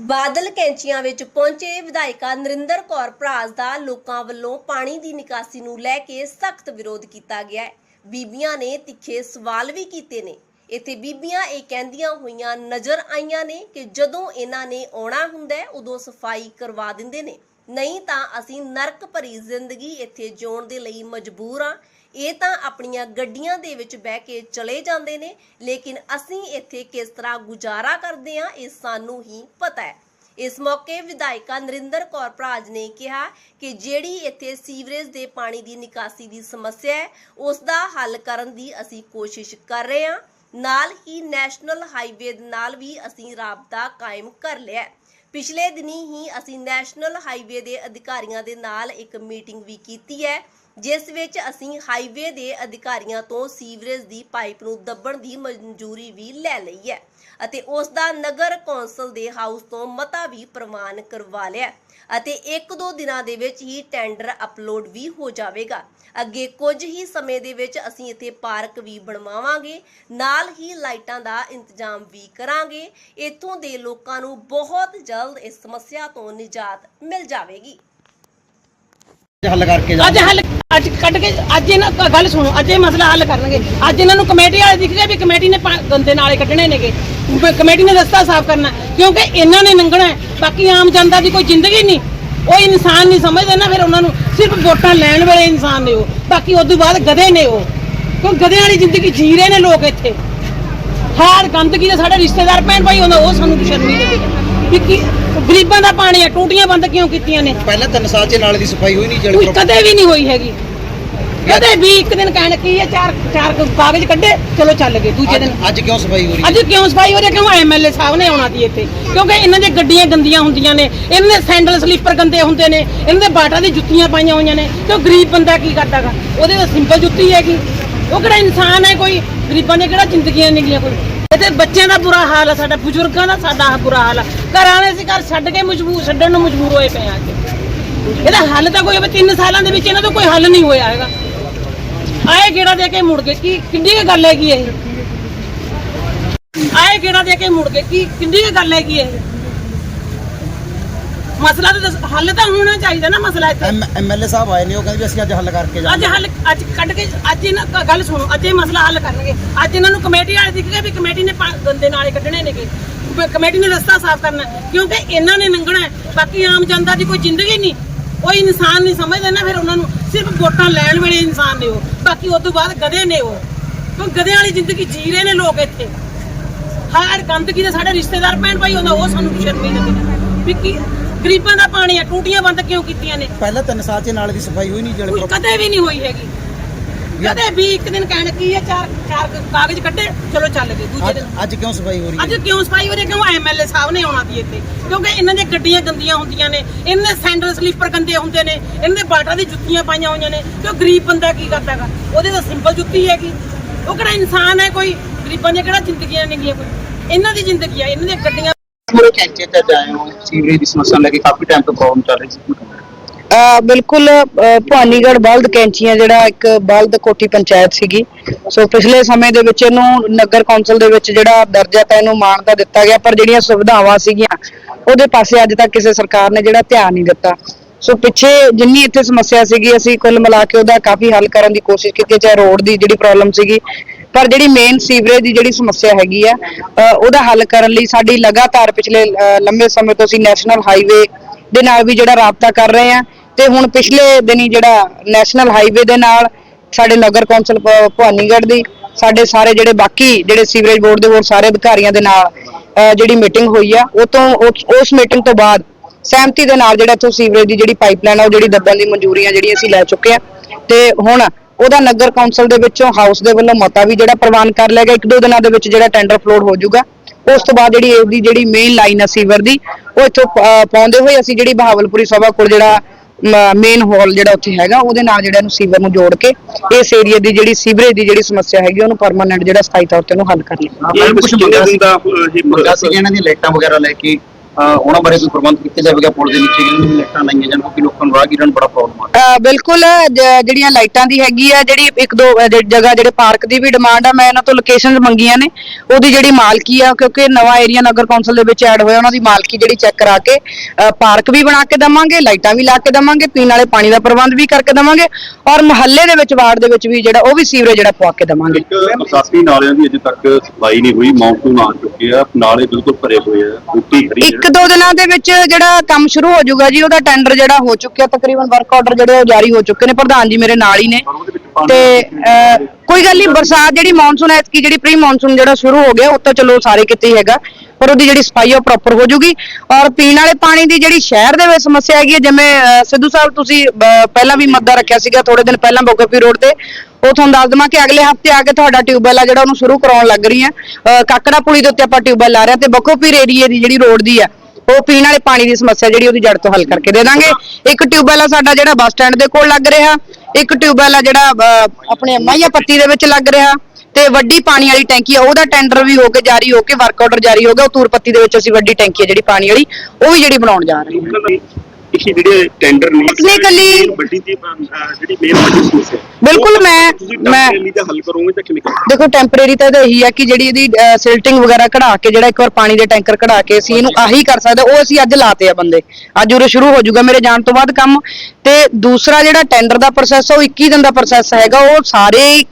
ਬਾਦਲ ਕੈਂਚੀਆਂ ਵਿੱਚ ਪਹੁੰਚੇ ਵਿਧਾਇਕਾ ਨਰਿੰਦਰ ਕੌਰ ਭਰਾਜ ਦਾ ਲੋਕਾਂ ਵੱਲੋਂ ਪਾਣੀ ਦੀ ਨਿਕਾਸੀ ਨੂੰ ਲੈ ਕੇ ਸਖਤ ਵਿਰੋਧ ਕੀਤਾ ਗਿਆ ਹੈ। ਬੀਬੀਆਂ ਨੇ ਤਿੱਖੇ ਸਵਾਲ ਵੀ ਕੀਤੇ ਨੇ। ਇੱਥੇ ਬੀਬੀਆਂ ਇਹ ਕਹਿੰਦੀਆਂ ਹੋਈਆਂ ਨਜ਼ਰ ਆਈਆਂ ਨੇ ਕਿ ਜਦੋਂ ਇਹਨਾਂ ਨੇ ਆਉਣਾ ਹੁੰਦਾ ਹੈ, ਉਦੋਂ ਸਫ਼ਾਈ ਕਰਵਾ ਦਿੰਦੇ ਨੇ। ਨਹੀਂ ਤਾਂ ਅਸੀਂ ਨਰਕ ਭਰੀ ਜ਼ਿੰਦਗੀ ਇੱਥੇ ਜਿਉਣ ਦੇ ਲਈ ਮਜਬੂਰ ਹਾਂ। ਇਹ ਤਾਂ ਆਪਣੀਆਂ ਗੱਡੀਆਂ ਦੇ ਵਿੱਚ ਬਹਿ ਕੇ ਚਲੇ ਜਾਂਦੇ ਨੇ, ਲੇਕਿਨ ਅਸੀਂ ਇੱਥੇ ਕਿਸ ਤਰ੍ਹਾਂ ਗੁਜ਼ਾਰਾ ਕਰਦੇ ਹਾਂ, ਇਹ ਸਾਨੂੰ ਹੀ ਪਤਾ ਹੈ। ਇਸ ਮੌਕੇ ਵਿਧਾਇਕਾ ਨਰਿੰਦਰ ਕੌਰ ਭਰਾਜ ਨੇ ਕਿਹਾ ਕਿ ਜਿਹੜੀ ਇੱਥੇ ਸੀਵਰੇਜ ਦੇ ਪਾਣੀ ਦੀ ਨਿਕਾਸੀ ਦੀ ਸਮੱਸਿਆ ਹੈ, ਉਸ ਦਾ ਹੱਲ ਕਰਨ ਦੀ ਅਸੀਂ ਕੋਸ਼ਿਸ਼ ਕਰ ਰਹੇ ਹਾਂ। ਨਾਲ ਹੀ ਨੈਸ਼ਨਲ ਹਾਈਵੇ ਨਾਲ ਵੀ ਅਸੀਂ ਰਾਬਤਾ ਕਾਇਮ ਕਰ ਲਿਆ ਪਿਛਲੇ ਦਿਨੀ ਹੀ ਅਸੀਂ ਨੈਸ਼ਨਲ ਹਾਈਵੇ ਦੇ ਅਧਿਕਾਰੀਆਂ ਦੇ ਨਾਲ ਇੱਕ ਮੀਟਿੰਗ ਵੀ ਕੀਤੀ ਹੈ। ਜਿਸ ਵਿੱਚ ਅਸੀਂ ਹਾਈਵੇ ਦੇ ਅਧਿਕਾਰੀਆਂ ਤੋਂ ਸੀਵਰੇਜ ਦੀ ਪਾਈਪ ਨੂੰ ਦੱਬਣ ਦੀ ਮਨਜ਼ੂਰੀ ਵੀ ਲੈ ਲਈ ਹੈ ਅਤੇ ਉਸ ਦਾ ਨਗਰ ਕੌਂਸਲ ਦੇ ਹਾਊਸ ਤੋਂ ਮਤਾ ਵੀ ਪ੍ਰਵਾਨ ਕਰਵਾ ਲਿਆ ਅਤੇ ਇੱਕ ਦੋ ਦਿਨਾਂ ਦੇ ਵਿੱਚ ਹੀ ਟੈਂਡਰ ਅਪਲੋਡ ਵੀ ਹੋ ਜਾਵੇਗਾ। ਅੱਗੇ ਕੁਝ ਹੀ ਸਮੇਂ ਦੇ ਵਿੱਚ ਅਸੀਂ ਇੱਥੇ ਪਾਰਕ ਵੀ ਬਣਵਾਵਾਂਗੇ ਨਾਲ ਹੀ ਲਾਈਟਾਂ ਦਾ ਇੰਤਜ਼ਾਮ ਵੀ ਕਰਾਂਗੇ। ਇੱਥੋਂ ਦੇ ਲੋਕਾਂ ਨੂੰ ਬਹੁਤ ਜਲਦ ਇਸ ਸਮੱਸਿਆ ਤੋਂ ਨਿਜਾਤ ਮਿਲ ਜਾਵੇਗੀ। ਹੱਲ ਕਰਕੇ ਜਾ ਅੱਜ ਹੱਲ ਅੱਜ ਕੱਢ ਕੇ, ਅੱਜ ਇਹਨਾਂ ਗੱਲ ਸੁਣੋ, ਅੱਜ ਇਹ ਮਸਲਾ ਹੱਲ ਕਰਨਗੇ। ਅੱਜ ਇਹਨਾਂ ਨੂੰ ਕਮੇਟੀ ਵਾਲੇ ਦਿਖ ਗਏ ਵੀ ਕਮੇਟੀ ਨੇ ਪਾ- ਗੰਦੇ ਨਾਲੇ ਕੱਢਣੇ ਨੇਗੇ। ਕਮੇਟੀ ਨੇ ਰਸਤਾ ਸਾਫ਼ ਕਰਨਾ, ਕਿਉਂਕਿ ਇਹਨਾਂ ਨੇ ਲੰਘਣਾ ਹੈ। ਬਾਕੀ ਆਮ ਜਨਤਾ ਦੀ ਕੋਈ ਜ਼ਿੰਦਗੀ ਨਹੀਂ। ਉਹ ਇਨਸਾਨ ਨਹੀਂ ਸਮਝਦੇ ਨਾ, ਫਿਰ ਉਹਨਾਂ ਨੂੰ ਸਿਰਫ ਵੋਟਾਂ ਲੈਣ ਵਾਲੇ ਇਨਸਾਨ ਨੇ ਉਹ। ਬਾਕੀ ਉਸ ਤੋਂ ਬਾਅਦ ਗਧੇ ਨੇ ਉਹ। ਕਿਉਂ ਗਧਿਆਂ ਵਾਲੀ ਜ਼ਿੰਦਗੀ ਜੀ ਰਹੇ ਨੇ ਲੋਕ ਇੱਥੇ। ਹਾਰ ਗੰਦਗੀ ਦੇ ਸਾਡੇ ਰਿਸ਼ਤੇਦਾਰ ਭੈਣ ਭਾਈ ਹੁੰਦਾ, ਉਹ ਸਾਨੂੰ ਸ਼ਰਮੀ ਦੇ ਵੀ ਕੀ ਗਰੀਬਾਂ ਦਾ ਪਾਣੀ ਹੈ ਟੂਟੀਆਂ ਬੰਦ ਕਿਉਂ ਕੀਤੀਆਂ ਨੇ? ਪਹਿਲਾਂ ਤਿੰਨ ਸਾਲ ਚ ਨਾਲੇ ਦੀ ਸਫ਼ਾਈ ਹੋਈ ਨਹੀਂ ਕੋਈ ਜਲ ਕਦੇ ਵੀ ਨਹੀਂ ਹੋਈ ਹੈਗੀ। ਕਦੇ ਵੀ ਇੱਕ ਦਿਨ ਕਹਿਣ ਕੀ ਹੈ ਚਾਰ ਚਾਰ ਕਾਗਜ਼ ਕੱਢੇ ਚਲੋ ਚੱਲ ਗਏ ਦੂਜੇ ਦਿਨ। ਅੱਜ ਕਿਉਂ ਸਫ਼ਾਈ ਹੋ ਰਹੀ ਅੱਜ ਕਿਉਂ ਸਫ਼ਾਈ ਹੋ ਰਹੀ ਹੈ? ਕਿਉਂ ਐਮਐਲਏ ਸਾਹਿਬ ਨੇ ਆਉਣਾ ਸੀ ਇੱਥੇ? ਕਿਉਂਕਿ ਇਹਨਾਂ ਦੀਆਂ ਗੱਡੀਆਂ ਗੰਦੀਆਂ ਹੁੰਦੀਆਂ ਨੇ ਇਹਨਾਂ ਦੇ ਸੈਂਡਲ ਸਲੀਪਰ ਗੰਦੇ ਹੁੰਦੇ ਨੇ ਇਹਨਾਂ ਦੇ ਬਾਟਾ ਦੀ ਜੁੱਤੀਆਂ ਪਾਈਆਂ ਹੋਈਆਂ ਨੇ ਤੇ ਉਹ ਗਰੀਬ ਬੰਦਾ ਕੀ ਕਰਦਾਗਾ ਉਹਦੇ ਤਾਂ ਸਿੰਪਲ ਜੁੱਤੀ ਹੈਗੀ। ਉਹ ਕਿਹੜਾ ਇਨਸਾਨ ਹੈ ਕੋਈ? ਗਰੀਬਾਂ ਦੀਆਂ ਕਿਹੜਾ ਜ਼ਿੰਦਗੀਆਂ ਨੇਗੀਆਂ ਕੋਈ? ਇਹਦੇ ਬੱਚਿਆਂ ਦਾ ਬੁਰਾ ਹਾਲ ਹੈ ਸਾਡਾ ਬਜ਼ੁਰਗਾਂ ਦਾ ਸਾਡਾ ਆਹ ਬੁਰਾ ਹਾਲ ਹੈ ਘਰਾਂ ਦੇ ਅਸੀਂ ਘਰ ਛੱਡ ਕੇ ਮਜਬੂਰ ਛੱਡਣ ਨੂੰ ਮਜਬੂਰ ਹੋਏ ਪਏ ਆ ਅੱਜ। ਇਹਦਾ ਹੱਲ ਤਾਂ ਕੋਈ ਹੋਵੇ 3 ਸਾਲਾਂ ਦੇ ਵਿੱਚ ਇਹਨਾਂ ਦਾ ਕੋਈ ਹੱਲ ਨਹੀਂ ਹੋਇਆ ਹੈਗਾ। ਆਏ ਗੇੜਾ ਦੇ ਕੇ ਮੁੜ ਗਏ, ਕੀ ਕਿੰਨੀ ਕੁ ਗੱਲ ਹੈਗੀ ਇਹ? ਆਏ ਗੇੜਾ ਦੇ ਕੇ ਮੁੜ ਗਏ, ਕੀ ਕਿੰਨੀ ਕੁ ਗੱਲ ਹੈਗੀ ਇਹ? ਮਸਲਾ ਤਾਂ ਦੱਸ- ਹੱਲ ਤਾਂ ਹੋਣਾ ਚਾਹੀਦਾ ਨਾ ਮਸਲਾ ਇੱਥੇ। ਐਮਐਲਏ ਸਾਹਿਬ ਆਏ ਨੇ ਉਹ ਕਹਿੰਦੇ ਵੀ ਅਸੀਂ ਅੱਜ ਹੱਲ ਕਰਕੇ ਅੱਜ ਜਾਵਾਂਗੇ। ਹੱਲ ਅੱਜ ਕੱਢ ਕੇ ਅੱਜ ਇਹਨਾਂ ਕ- ਗੱਲ ਸੁਣੋ ਅੱਜ ਇਹ ਮਸਲਾ ਹੱਲ ਕਰਨਗੇ। ਅੱਜ ਇਹਨਾਂ ਨੂੰ ਕਮੇਟੀ ਵਾਲੇ ਦਿਖ ਗਏ ਵੀ ਕਮੇਟੀ ਨੇ ਪਾ- ਗੰਦੇ ਨਾਲੇ ਕੱਢਣੇ ਨੇਗੇ। ਬ- ਕਮੇਟੀ ਨੇ ਰਸਤਾ ਸਾਫ਼ ਕਰਨਾ ਹੈ। ਕਿਉਂਕਿ ਇਹਨਾਂ ਨੇ ਲੰਘਣਾ ਹੈ। ਬਾਕੀ ਆਮ ਜਨਤਾ ਦੀ ਕੋਈ ਜ਼ਿੰਦਗੀ ਨਹੀਂ। ਉਹ ਇਨਸਾਨ ਨਹੀਂ ਸਮਝਦੇ ਨਾ ਫਿਰ ਉਹਨਾਂ ਨੂੰ। ਸਿਰਫ ਵੋਟਾਂ ਲੈਣ ਵਾਲੇ ਇਨਸਾਨ ਨੇ ਉਹ। ਬਾਕੀ ਉਸ ਤੋਂ ਬਾਅਦ ਗਧੇ ਨੇ ਉਹ। ਕਿਉਂ ਗਧਿਆਂ ਵਾਲੀ ਜ਼ਿੰਦਗੀ ਜੀ ਰਹੇ ਨੇ ਲੋਕ ਇੱਥੇ। ਹਰ ਗੰਦਗੀ ਦੇ ਸਾਡੇ ਰਿਸ਼ਤੇਦਾਰ ਭੈਣ ਭਾਈ ਹੁੰਦਾ ਉਹ ਸਾਨੂੰ ਸ਼ਰਮੀ ਲੱਗਦੀ ਵੀ ਕੀ ਗਰੀਬਾਂ ਦਾ ਪਾਣੀ ਹੈ ਟੂਟੀਆਂ ਬੰਦ ਕਿਉਂ ਕੀਤੀਆਂ ਨੇ? ਪਹਿਲਾਂ ਤਿੰਨ ਸਾਲ ਚ ਨਾਲੇ ਦੀ ਸਫ਼ਾਈ ਹੋਈ ਨਹੀਂ ਜਲ ਕੋਈ ਕਦੇ ਵੀ ਨਹੀਂ ਹੋਈ ਹੈਗੀ। ਕਦੇ ਵੀ ਇੱਕ ਦਿਨ ਕਹਿਣ ਕੀ ਹੈ ਚਾਰ ਚਾਰ ਕਾਗਜ਼ ਕੱਢੇ ਚਲੋ ਚੱਲ ਗਏ ਦੂਜੇ ਅੱਜ ਦਿਨ। ਅੱਜ ਕਿਉਂ ਸਫ਼ਾਈ ਹੋ ਰਹੀ ਅੱਜ ਹੈ? ਕਿਉਂ ਸਫ਼ਾਈ ਹੋ ਰਹੀ ਹੈ? ਕਿਉਂ ਐਮਐਲਏ ਸਾਹਿਬ ਨੇ ਆਉਣਾ ਸੀ ਇੱਥੇ? ਕਿਉਂਕਿ ਇਹਨਾਂ ਦੀਆਂ ਗੱਡੀਆਂ ਗੰਦੀਆਂ ਹੁੰਦੀਆਂ ਨੇ ਇਹਨਾਂ ਦੇ ਸੈਂਡਲ ਸਲੀਪਰ ਗੰਦੇ ਹੁੰਦੇ ਨੇ ਇਹਨਾਂ ਦੇ ਬਾਟਾ ਦੀ ਜੁੱਤੀਆਂ ਪਾਈਆਂ ਹੋਈਆਂ ਨੇ। ਤੇ ਉਹ ਗਰੀਬ ਬੰਦਾ ਕੀ ਕਰਦਾਗਾ ਉਹਦੇ ਤਾਂ ਸਿੰਪਲ ਜੁੱਤੀ ਹੈਗੀ। ਉਹ ਕਿਹੜਾ ਇਨਸਾਨ ਹੈ ਕੋਈ? ਗਰੀਬਾਂ ਦੀਆਂ ਕਿਹੜਾ ਜ਼ਿੰਦਗੀਆਂ ਨੇਗੀਆਂ ਕੋਈ? ਇਹਨਾਂ ਦੀ ਜ਼ਿੰਦਗੀ ਆ ਇਹਨਾਂ ਦੀਆਂ ਗੱਡੀਆਂ ਪੂਰੇ ਕੈਂਚੇ ਤੇ ਆਏ ਹੋ? ਸੀਵਰੇਜ ਦੀ ਸਮੱਸਿਆ ਨੂੰ ਲੈ ਕੇ ਕਾਫੀ ਟਾਈਮ ਤੋਂ ਪ੍ਰੋਬਲਮ ਚੱਲ ਰਹੀ ਸੀ। ਅ, ਬਿਲਕੁਲ ਅ, ਭਵਾਨੀਗੜ੍ਹ ਬਲਦ ਕੈਂਚੀਆਂ ਜਿਹੜਾ ਇੱਕ ਬਲਦ ਕੋਠੀ ਪੰਚਾਇਤ ਸੀਗੀ। ਸੋ ਪਿਛਲੇ ਸਮੇਂ ਦੇ ਵਿੱਚ ਇਹਨੂੰ ਨਗਰ ਕੌਂਸਲ ਦੇ ਵਿੱਚ ਜਿਹੜਾ ਦਰਜਾ ਤਾਂ ਇਹਨੂੰ ਮਾਨਤਾ ਦਿੱਤਾ ਗਿਆ ਪਰ ਜਿਹੜੀਆਂ ਸੁਵਿਧਾਵਾਂ ਸੀਗੀਆਂ ਉਹਦੇ ਪਾਸੇ ਅੱਜ ਤੱਕ ਕਿਸੇ ਸਰਕਾਰ ਨੇ ਜਿਹੜਾ ਧਿਆਨ ਨਹੀਂ ਦਿੱਤਾ। ਸੋ ਪਿੱਛੇ ਜਿੰਨੀ ਇੱਥੇ ਸਮੱਸਿਆ ਸੀਗੀ ਅਸੀਂ ਕੁੱਲ ਮਿਲਾ ਕੇ ਉਹਦਾ ਕਾਫੀ ਹੱਲ ਕਰਨ ਦੀ ਕੋਸ਼ਿਸ਼ ਕੀਤੀ ਚਾਹੇ ਰੋਡ ਦੀ ਜਿਹੜੀ ਪ੍ਰੋਬਲਮ ਸੀਗੀ ਪਰ ਜਿਹੜੀ ਮੇਨ ਸੀਵਰੇਜ ਦੀ ਜਿਹੜੀ ਸਮੱਸਿਆ ਹੈਗੀ ਆ ਅ, ਉਹਦਾ ਹੱਲ ਕਰਨ ਲਈ ਸਾਡੀ ਲਗਾਤਾਰ ਪਿਛਲੇ ਅ, ਲੰਬੇ ਸਮੇਂ ਤੋਂ ਅਸੀਂ ਨੈਸ਼ਨਲ ਹਾਈਵੇ ਦੇ ਨਾਲ ਵੀ ਜਿਹੜਾ ਰਾਬਤਾ ਕਰ ਰਹੇ ਆ ਤੇ ਹੁਣ ਪਿਛਲੇ ਦਿਨੀ ਜਿਹੜਾ ਨੈਸ਼ਨਲ ਹਾਈਵੇ ਦੇ ਨਾਲ ਸਾਡੇ ਨਗਰ ਕੌਂਸਲ ਭਵਾਨੀਗੜ੍ਹ ਦੀ ਸਾਡੇ ਸਾਰੇ ਜਿਹੜੇ ਬਾਕੀ ਜਿਹੜੇ ਸੀਵਰੇਜ ਬੋਰਡ ਦੇ ਹੋਰ ਸਾਰੇ ਅਧਿਕਾਰੀਆਂ ਦੇ ਨਾਲ ਅਹ, ਜਿਹੜੀ ਮੀਟਿੰਗ ਹੋਈ ਆ ਉਹ ਤੋਂ ਉਸ- ਮੀਟਿੰਗ ਤੋਂ ਬਾਅਦ ਸਹਿਮਤੀ ਦੇ ਨਾਲ ਜਿਹੜਾ ਇੱਥੋਂ ਸੀਵਰੇਜ ਦੀ ਜਿਹੜੀ ਪਾਈਪਲਾਈਨ ਆ ਉਹ ਜਿਹੜੀ ਦੱਬਣ ਦੀ ਮਨਜ਼ੂਰੀਆਂ ਜਿਹੜੀਆਂ ਅਸੀਂ ਲੈ ਚੁੱਕੇ ਆ। ਤੇ ਹੁਣ ਉਹਦਾ ਨਗਰ ਕੌਂਸਲ ਦੇ ਵਿੱਚੋਂ ਹਾਊਸ ਦੇ ਵੱਲੋਂ ਮਤਾ ਵੀ ਜਿਹੜਾ ਪ੍ਰਵਾਨ ਕਰ ਲਿਆ ਗਿਆ ਇੱਕ ਦੋ ਦਿਨਾਂ ਦੇ ਵਿੱਚ ਜਿਹੜਾ ਟੈਂਡਰ ਫਲੋਟ ਹੋ ਜਾਊਗਾ। ਉਸ ਤੋਂ ਬਾਅਦ ਜਿਹੜੀ ਇਹਦੀ ਜਿਹੜੀ ਮੇਨ ਲਾਈਨ ਆ ਸੀਵਰ ਦੀ ਉਹ ਇੱਥੋਂ ਅਹ, ਪਾਉਂਦੇ ਹੋਏ ਅਸੀਂ ਜਿਹੜੀ ਬਹਾਵਲਪੁਰੀ ਸਭਾ ਕੋਲ ਜਿਹੜਾ ਮੇਨ ਹਾਲ ਜਿਹੜਾ ਉੱਥੇ ਹੈਗਾ ਉਹਦੇ ਨਾਲ ਜਿਹੜਾ ਇਹਨੂੰ ਸੀਵਰ ਨੂੰ ਜੋੜ ਕੇ ਇਸ ਏਰੀਆ ਦੀ ਜਿਹੜੀ ਸੀਵਰੇਜ ਦੀ ਜਿਹੜੀ ਸਮੱਸਿਆ ਹੈਗੀ ਉਹਨੂੰ ਪਰਮਾਨੈਂਟ ਜਿਹੜਾ ਸਥਾਈ ਤੌਰ ਤੇ ਉਹਨੂੰ ਹੱਲ ਕਰ ਲਿਆ। ਇਹ ਕੁਝ ਸੀ? ਮੰਗਾ ਇਹਨਾਂ ਲਾਈਟਾਂ ਵਗੈਰਾ ਲੈ ਕੇ? ਉਹਨਾਂ ਬਾਰੇ ਕੋਈ ਪ੍ਰਬੰਧ ਕੀਤੇ ਜਾਵੇਗਾ? ਪੁਲ ਦੇ ਨੀਚੇ ਵੀ ਲਾਈਟਾਂ ਲਾਈਆਂ ਜਾਣ? ਕਿਉਂਕਿ ਲੋਕਾਂ ਨੂੰ ਰਾਹਗੀਰਾਂ ਨੂੰ ਬੜਾ ਪ੍ਰੋਬਲਮ ਆ। ਬਿਲਕੁਲ ਜ- ਜਿਹੜੀਆਂ ਲਾਈਟਾਂ ਦੀ ਹੈਗੀ ਆ ਜਿਹੜੀ ਇੱਕ ਦੋ ਜਗ੍ਹਾ ਜਿਹੜੇ ਪਾਰਕ ਦੀ ਵੀ ਡਿਮਾਂਡ ਆ ਮੈਂ ਇਹਨਾਂ ਤੋਂ ਲੋਕੇਸ਼ਨਸ ਮੰਗੀਆਂ ਨੇ। ਉਹਦੀ ਜਿਹੜੀ ਮਾਲਕੀ ਆ ਕਿਉਂਕਿ ਨਵਾਂ ਏਰੀਆ ਨਗਰ ਕੌਂਸਲ ਦੇ ਵਿੱਚ ਐਡ ਹੋਇਆ ਉਹਨਾਂ ਦੀ ਮਾਲਕੀ ਜਿਹੜੀ ਚੈੱਕ ਕਰਾ ਕੇ ਪਾਰਕ ਵੀ ਬਣਾ ਕੇ ਦਵਾਂਗੇ ਲਾਈਟਾਂ ਵੀ ਲਾ ਕੇ ਦਵਾਂਗੇ ਪੀਣ ਵਾਲੇ ਪਾਣੀ ਦਾ ਪ੍ਰਬੰਧ ਵੀ ਕਰਕੇ ਦਵਾਂਗੇ ਔਰ ਮੁਹੱਲੇ ਦੇ ਵਿੱਚ ਵਾਰਡ ਦੇ ਵਿੱਚ ਵੀ ਜਿਹੜਾ ਉਹ ਵੀ ਸੀਵਰੇਜ ਜਿਹੜਾ ਪਵਾ ਕੇ ਦਵਾਂਗੇ। ਇੱਕ ਨਾਲਿਆਂ ਦੀ ਅਜੇ ਤੱਕ ਸਫ਼ਾਈ ਨਹੀਂ ਹੋਈ ਮੌਨਸੂਨ ਆ ਚੁੱਕੇ ਆ ਨਾਲੇ ਬਿਲਕੁਲ ਭਰੇ ਹੋਏ ਆ ਬੂਟੀ ਖੜੀ ਇੱਕ ਦੋ ਦਿਨਾਂ ਦੇ ਵਿੱਚ ਜਿਹੜਾ ਕੰਮ ਸ਼ੁਰੂ ਹੋ ਜਾਊਗਾ ਜੀ, ਉਹਦਾ ਟੈਂਡਰ ਜਿਹੜਾ ਹੋ ਚੁੱਕਿਆ, ਤਕਰੀਬਨ ਵਰਕ ਆਰਡਰ ਜਿਹੜੇ ਉਹ ਜਾਰੀ ਹੋ ਚੁੱਕੇ ਨੇ, ਪ੍ਰਧਾਨ ਜੀ ਮੇਰੇ ਨਾਲ ਹੀ ਨੇ। ਤੇ ਅਹ, ਕੋਈ ਗੱਲ ਨਹੀਂ ਬਰਸਾਤ ਜਿਹੜੀ ਮੌਨਸੂਨ ਹੈ ਕੀ ਜਿਹੜੀ ਪ੍ਰੀ ਮੌਨਸੂਨ ਜਿਹੜਾ ਸ਼ੁਰੂ ਹੋ ਗਿਆ ਉਹ ਤਾਂ ਚਲੋ ਸਾਰੇ ਕਿਤੇ ਹੀ ਹੈਗਾ ਪਰ ਉਹਦੀ ਜਿਹੜੀ ਸਫ਼ਾਈ ਆ ਉਹ ਪ੍ਰੋਪਰ ਹੋ ਜਾਊਗੀ ਔਰ ਪੀਣ ਵਾਲੇ ਪਾਣੀ ਦੀ ਜਿਹੜੀ ਸ਼ਹਿਰ ਦੇ ਵਿੱਚ ਸਮੱਸਿਆ ਹੈਗੀ ਹੈ ਜਿਵੇਂ ਅਹ, ਸਿੱਧੂ ਸਾਹਿਬ ਤੁਸੀਂ ਅਹ, ਪਹਿਲਾਂ ਵੀ ਮੱਦਾ ਰੱਖਿਆ ਸੀਗਾ ਥੋੜੇ ਦਿਨ ਪਹਿਲਾਂ ਬੋਗਰਪੀ ਰੋਡ ਤੇ ਉਹ ਤੁਹਾਨੂੰ ਦੱਸ ਦਵਾਂ ਕਿ ਅਗਲੇ ਹਫ਼ਤੇ ਆ ਕੇ ਤੁਹਾਡਾ ਟਿਊਬਵੈਲ ਆ ਜਿਹੜਾ ਉਹਨੂੰ ਸ਼ੁਰੂ ਕਰਾਉਣ ਲੱਗ ਰਹੀ ਹੈ ਕਾਕੜਾ ਪੁਲੀ ਦੇ ਉੱਤੇ ਆਪਾਂ ਟਿਊਬਵੈਲ ਲਾ ਰਹੇ ਹਾਂ ਤੇ ਬਖੋਪੀਰ ਏਰੀਏ ਦੀ ਜਿਹੜੀ ਰੋਡ ਦੀ ਆ ਉਹ ਪੀਣ ਵਾਲੇ ਪਾਣੀ ਦੀ ਸਮੱਸਿਆ ਜਿਹੜੀ ਉਹਦੀ ਜੜ ਤੋਂ ਹੱਲ ਕਰਕੇ ਦੇ ਦਾਂਗੇ। ਇੱਕ ਟਿਊਬਵੈਲ ਆ ਸਾਡਾ ਜਿਹੜਾ ਬੱਸ ਸਟੈਂਡ ਦੇ ਕੋਲ ਲੱਗ ਰਿਹਾ ਇੱਕ ਟਿਊਬਵੈਲ ਆ ਜਿਹੜਾ ਅਹ, ਆਪਣੇ ਮਾਈਆ ਪੱਤੀ ਦੇ ਵਿੱਚ ਲੱਗ ਰਿਹਾ ਤੇ ਵੱਡੀ ਪਾਣੀ ਵਾਲੀ ਟੈਂਕੀ ਆ ਉਹਦਾ ਟੈਂਡਰ ਵੀ ਹੋ ਕੇ ਜਾਰੀ ਹੋ ਕੇ ਵਰਕ ਆਰਡਰ ਜਾਰੀ ਹੋ ਗਿਆ ਉਹ ਤੂਰ ਪੱਤੀ ਦੇ ਵਿੱਚ ਅਸੀਂ ਵੱਡੀ ਟੈਂਕੀ ਆ ਜਿਹੜੀ ਪਾਣੀ ਵਾਲੀ ਉਹ ਵੀ ਜਿਹੜੀ ਬਣਾਉਣ ਜਾ ਰਹੇ ਹਾਂ। ਇਹ ਜਿਹੜੇ ਟੈਂਡਰ ਨੇ Technically- ਵੱਡੀ ਦੀ ਅਹ, ਜਿਹੜੀ ਮੇਨ ਵੱਡੀ ਸਮੱਸਿਆ ਬਿਲਕੁਲ ਮੈਂ ਤੁਸੀਂ ਮੈਂ ਟੈਂਪਰੇਰੀ ਦਾ ਹੱਲ ਕਰੋਗੇ ਤਾਂ ਕਿਵੇਂ ਕਰੋਗੇ? ਦੇਖੋ ਟੈਂਪਰੇਰੀ ਤਾਂ ਇਹਦਾ ਇਹੀ ਆ ਕਿ ਜਿਹੜੀ ਇਹਦੀ ਸਿਲਟਿੰਗ ਵਗੈਰਾ ਕਢਾ ਕੇ ਜਿਹੜਾ ਇੱਕ ਵਾਰ ਪਾਣੀ ਦੇ ਟੈਂਕਰ ਕਢਾ ਕੇ ਅਸੀਂ ਇਹਨੂੰ ਆਹੀ ਕਰ ਸਕਦੇ ਉਹ ਅਸੀਂ ਅੱਜ ਲਾਤੇ ਆ ਬੰਦੇ। ਅੱਜ ਉਰੇ ਸ਼ੁਰੂ ਹੋ ਜਾਊਗਾ ਮੇਰੇ ਜਾਣ ਤੋਂ ਬਾਅਦ ਕੰਮ। ਤੇ ਦੂਸਰਾ ਜਿਹੜਾ ਟੈਂਡਰ ਦਾ ਪ੍ਰੋਸੈਸ ਉਹ 21 ਦਿਨ ਦਾ ਪ੍ਰੋਸੈਸ ਹੈਗਾ। ਉਹ ਸਾਰੇ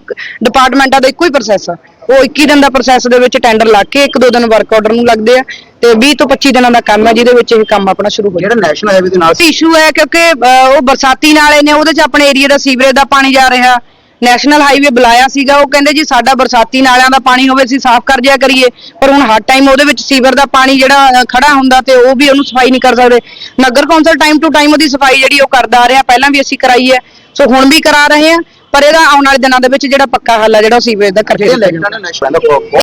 ਡਿਪਾਰਟਮੈਂਟਾਂ ਦਾ ਇੱਕੋ ਹੀ ਪ੍ਰੋਸੈਸ ਆ। ਉਹ 21 ਦਿਨ ਦਾ ਪ੍ਰੋਸੈਸ ਦੇ ਵਿੱਚ ਟੈਂਡਰ ਲਾ ਕੇ ਇੱਕ ਦੋ ਦਿਨ ਵਰਕ ਆਰਡਰ ਨੂੰ ਲੱਗਦੇ ਆ ਤੇ 20 ਤੋਂ 25 ਦਿਨਾਂ ਦਾ ਕੰਮ ਹੈ ਜਿਹਦੇ ਵਿੱਚ ਇਹ ਕੰਮ ਆਪਣਾ ਸ਼ੁਰੂ ਹੋ ਜਿਹੜਾ ਨੈਸ਼ਨਲ ਹਾਈਵੇ ਦੇ ਨਾਲ ਇਸ਼ੂ ਹੈ ਕਿਉਂਕਿ ਅਹ, ਉਹ ਬਰਸਾਤੀ ਨਾਲੇ ਨੇ ਉਹਦੇ 'ਚ ਆਪਣੇ ਏਰੀਆ ਦਾ ਸੀਵਰੇਜ ਦਾ ਪਾਣੀ ਜਾ ਰਿਹਾ। ਨੈਸ਼ਨਲ ਹਾਈਵੇ ਬੁਲਾਇਆ ਸੀਗਾ ਉਹ ਕਹਿੰਦੇ ਜੀ ਸਾਡਾ ਬਰਸਾਤੀ ਨਾਲਿਆਂ ਦਾ ਪਾਣੀ ਹੋਵੇ ਅਸੀਂ ਸਾਫ਼ ਕਰ ਜਿਆ ਕਰੀਏ। ਪਰ ਹੁਣ ਹਰ ਟਾਈਮ ਉਹਦੇ ਵਿੱਚ ਸੀਵਰ ਦਾ ਪਾਣੀ ਜਿਹੜਾ ਖੜਾ ਹੁੰਦਾ ਤੇ ਉਹ ਵੀ ਉਹਨੂੰ ਸਫ਼ਾਈ ਨਹੀਂ ਕਰ ਸਕਦੇ। ਨਗਰ ਕੌਂਸਲ ਟਾਈਮ ਟੂ ਟਾਈਮ ਉਹਦੀ ਸਫ਼ਾਈ ਜਿਹੜੀ ਉਹ ਕਰਦਾ ਆ ਰਿਹਾ ਪਹਿਲਾਂ ਵੀ ਅਸੀਂ ਕਰਾਈ ਹੈ। ਸੋ ਹੁਣ ਵੀ ਕਰਾ ਰਹੇ ਹਾਂ। ਪਰ ਇਹਦਾ ਆਉਣ ਵਾਲੇ ਦਿਨਾਂ ਦੇ ਵਿੱਚ ਜਿਹੜਾ ਪੱਕਾ ਹੱਲ ਆ ਜਿਹੜਾ ਉਹ ਸੀਵਰੇਜ ਦਾ ਕਰਕੇ ਦਿੱਤਾ ਜਾਊਗਾ।